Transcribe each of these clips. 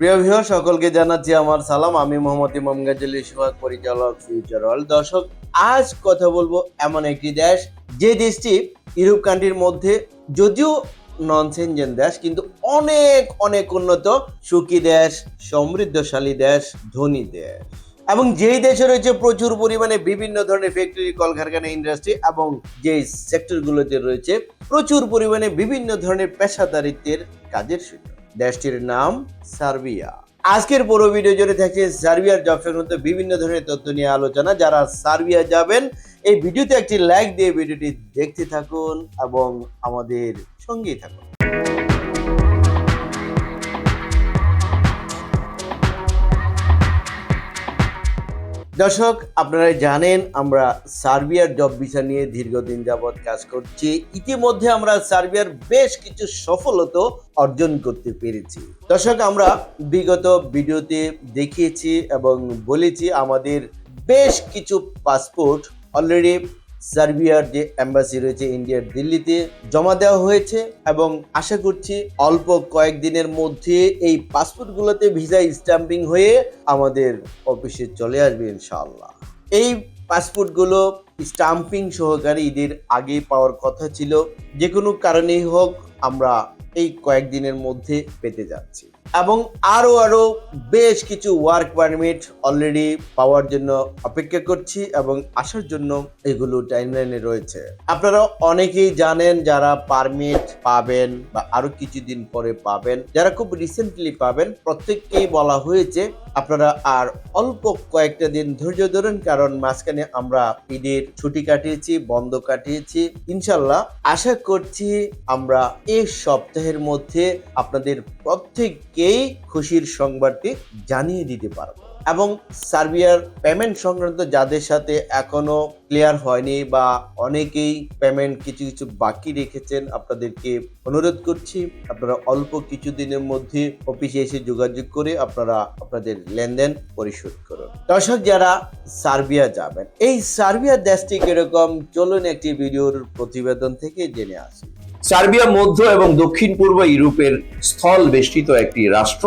প্রিয় ভিউ সকলকে জানাচ্ছি আমার সালাম। আমি মোহাম্মদ ইমাম গাজী সোহাগ পরিচালক ফিউচার ওয়ার্ল্ড দর্শক। আজ কথা বলব এমন একটি দেশ, যে দেশটি ইউরোপ কান্ট্রির মধ্যে যদিও নন সেনজেন দেশ, কিন্তু অনেক অনেক উন্নত, সুখী দেশ, সমৃদ্ধশালী দেশ, ধনী দেশ। এবং যেই দেশে রয়েছে প্রচুর পরিমাণে বিভিন্ন ধরনের ফ্যাক্টরি কলকারখানা ইন্ডাস্ট্রি এবং যে সেক্টরগুলোতে রয়েছে, প্রচুর পরিমাণে বিভিন্ন ধরনের পেশাদারিত্বের কাজের সুযোগ দেশটির নাম সার্বিয়া। আজকের পুরো ভিডিও জুড়ে থাকছে সার্বিয়ার জব সংক্রান্ত বিভিন্ন ধরনের তথ্য নিয়ে আলোচনা। যারা সার্বিয়া যাবেন, এই ভিডিওতে একটি লাইক দিয়ে ভিডিওটি দেখতে থাকুন এবং আমাদের সঙ্গেই থাকুন। দর্শক আপনারা জানেন আমরা সার্বিয়ার জব ভিসা নিয়ে দীর্ঘদিন যাবৎ কাজ করছি। ইতিমধ্যে আমরা সার্বিয়ার বেশ কিছু সফলতা অর্জন করতে পেরেছি। দর্শক, আমরা বিগত ভিডিওতে দেখিয়েছি এবং বলেছি আমাদের বেশ কিছু পাসপোর্ট অলরেডি সার্বিয়ার যে এম্বাসি রয়েছে ইন্ডিয়ার দিল্লিতে জমা দেওয়া হয়েছে এবং আশা করছি অল্প কয়েকদিনের মধ্যে এই পাসপোর্টগুলোতে ভিসা স্ট্যাম্পিং হয়ে আমাদের অফিসে চলে আসবে ইনশাআল্লাহ। এই পাসপোর্টগুলো স্টাম্পিং সহকারে ঈদের আগে পাওয়ার কথা ছিল, যে কোনো কারণেই হোক আমরা এই কয়েকদিনের মধ্যে পেতে যাচ্ছি। এবং আরও আরও বেশ কিছু ওয়ার্ক পারমিট অলরেডি পাওয়ার জন্য অপেক্ষা করছি এবং আসার জন্য এগুলো টাইমলাইনে রয়েছে। আপনারা অনেকেই জানেন যারা পারমিট পাবেন বা আরও কিছুদিন পরে পাবেন, যারা খুব রিসেন্টলি পাবেন, প্রত্যেককেই বলা হয়েছে আপনারা আর অল্প কয়েকটা দিন ধৈর্য ধরেন, কারণ মাঝখানে আমরা ঈদের ছুটি কাটিয়েছি, বন্ধ কাটিয়েছি। ইনশাল্লাহ আশা করছি আমরা এই সপ্তাহের মধ্যে আপনাদের প্রত্যেককেই খুশির সংবাদটি জানিয়ে দিতে পারব। এবং সার্বিয়ার পেমেন্ট সংক্রান্ত যাদের সাথে এখনও ক্লিয়ার হয়নি বা অনেকেই পেমেন্ট কিছু কিছু বাকি রেখেছেন, আপনাদেরকে অনুরোধ করছি, আপনারা অল্প কিছু দিনের মধ্যে অফিসে এসে যোগাযোগ করে আপনারা আপনাদের লেনদেন পরিশোধ করুন। দর্শক, যারা সার্বিয়া যাবেন, এই সার্বিয়া দেশটি কীরকম? চলুন একটি ভিডিওর প্রতিবেদন থেকে জেনে আসি। সার্বিয়া মধ্য এবং দক্ষিণ পূর্ব ইউরোপের স্থল বেষ্টিত একটি রাষ্ট্র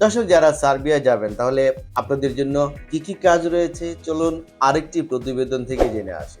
দর্শক, যারা সার্বিয়া যাবেন, তাহলে আপনাদের জন্য কি কি কাজ রয়েছে? চলুন আরেকটি প্রতিবেদন থেকে জেনে আসি।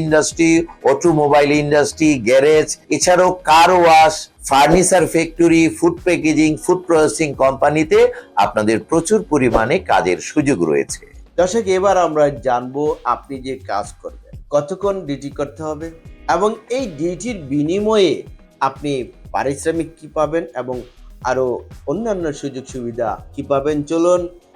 industry automobile industry, garage, এছাড়াও car wash furniture factory food packaging food processing কোম্পানিতে আপনাদের প্রচুর পরিমাণে কাজের সুযোগ রয়েছে। দর্শক, এবার আমরা জানব আপনি যে কাজ করবেন, কতক্ষণ ডিউটি করতে হবে এবং এই ডিউটির বিনিময়ে আপনি পারিশ্রমিক কি পাবেন এবং আরও অন্যান্য সুযোগ সুবিধা কি পাবেন? চলুন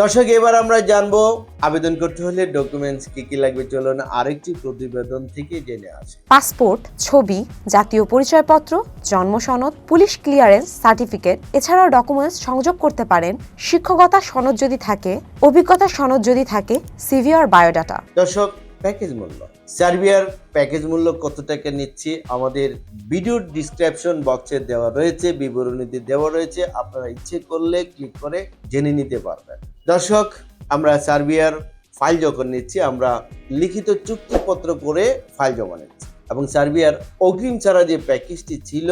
দর্শক এবার আমরা জানব আবেদন করতে হলে ডকুমেন্টস কি কি লাগবে। চলুন আরেকটি প্রতিবেদন থেকে জেনে আসি। পাসপোর্ট ছবি জাতীয় পরিচয়পত্র জন্ম সনদ পুলিশ ক্লিয়ারেন্স সার্টিফিকেট এছাড়াও ডকুমেন্টস সংযোগ করতে পারেন। শিক্ষকতা সনদ যদি থাকে অভিজ্ঞতা সনদ যদি থাকে সিভি আর বায়োডাটা দর্শক প্যাকেজ মূল্য। সার্বিয়ার প্যাকেজ মূল্য কত টাকা নিচ্ছি? আমাদের ভিডিওর ডিসক্রিপশন বক্সে দেওয়া রয়েছে, বিবরণীতে দেওয়া রয়েছে। আপনারা ইচ্ছে করলে ক্লিক করে জেনে নিতে পারবেন। দর্শক, আমরা সার্বিয়ার ফাইল যখন নিচ্ছি, আমরা লিখিত চুক্তিপত্র করে ফাইল জমা নিচ্ছি। এবং সার্বিয়ার অগ্রিম ছাড়া যে প্যাকেজটি ছিল,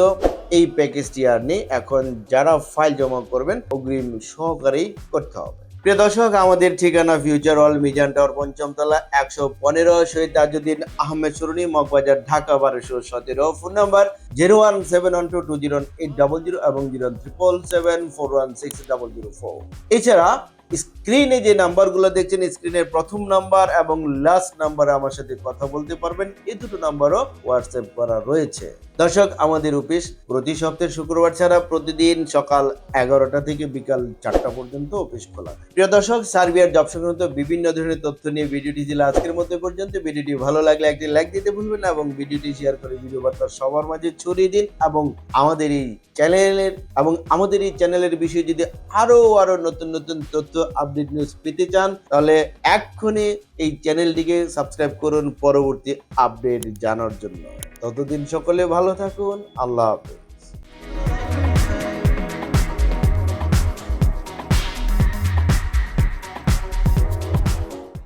এই প্যাকেজটি আর নেই। এখন যারা ফাইল জমা করবেন, অগ্রিম সহকারেই করতে হবে। প্রিয় দর্শক, আমাদের ঠিকানা ফিউচার অল মিজান টাওয়ার পঞ্চমতলা, একশো পনেরো, শহীদ তাজুদ্দিন আহমেদ সরুনি, মগবাজার, ঢাকা, বারোশো সতেরো। Phone number zero one seven one two two zero eight double zero এবং zero triple seven four one six double zero four এছাড়া স্ক্রিনে যে নাম্বারগুলো দেখছেন, স্ক্রিনের প্রথম নাম্বার এবং লাস্ট নাম্বারে আমার সাথে কথা বলতে পারবেন। এই দুটো নাম্বারও হোয়াটসঅ্যাপ করা রয়েছে। দর্শক, আমাদের অফিস প্রতি সপ্তাহে শুক্রবার ছাড়া প্রতিদিন সকাল এগারোটা থেকে বিকাল চারটা পর্যন্ত অফিস খোলা। প্রিয় দর্শক, সার্বিয়ার জব সংক্রান্ত বিভিন্ন ধরনের তথ্য নিয়ে ভিডিওটি ছিল আজকের মধ্যে পর্যন্ত, ভিডিওটি ভালো লাগলে একটি লাইক দিতে ভুলবেন না এবং ভিডিওটি শেয়ার করে ভিডিও বার্তা সবার মাঝে ছড়িয়ে দিন এবং আমাদের এই চ্যানেলের এবং আমাদের এই চ্যানেলের বিষয়ে যদি আরও আরও নতুন নতুন তথ্য আপডেট নিউজ পেতে চান, তাহলে এক্ষুনি এই চ্যানেলটিকে সাবস্ক্রাইব করুন পরবর্তী আপডেট জানার জন্য। ততদিন সকলে ভালো থাকুন, আল্লাহ হাফেজ।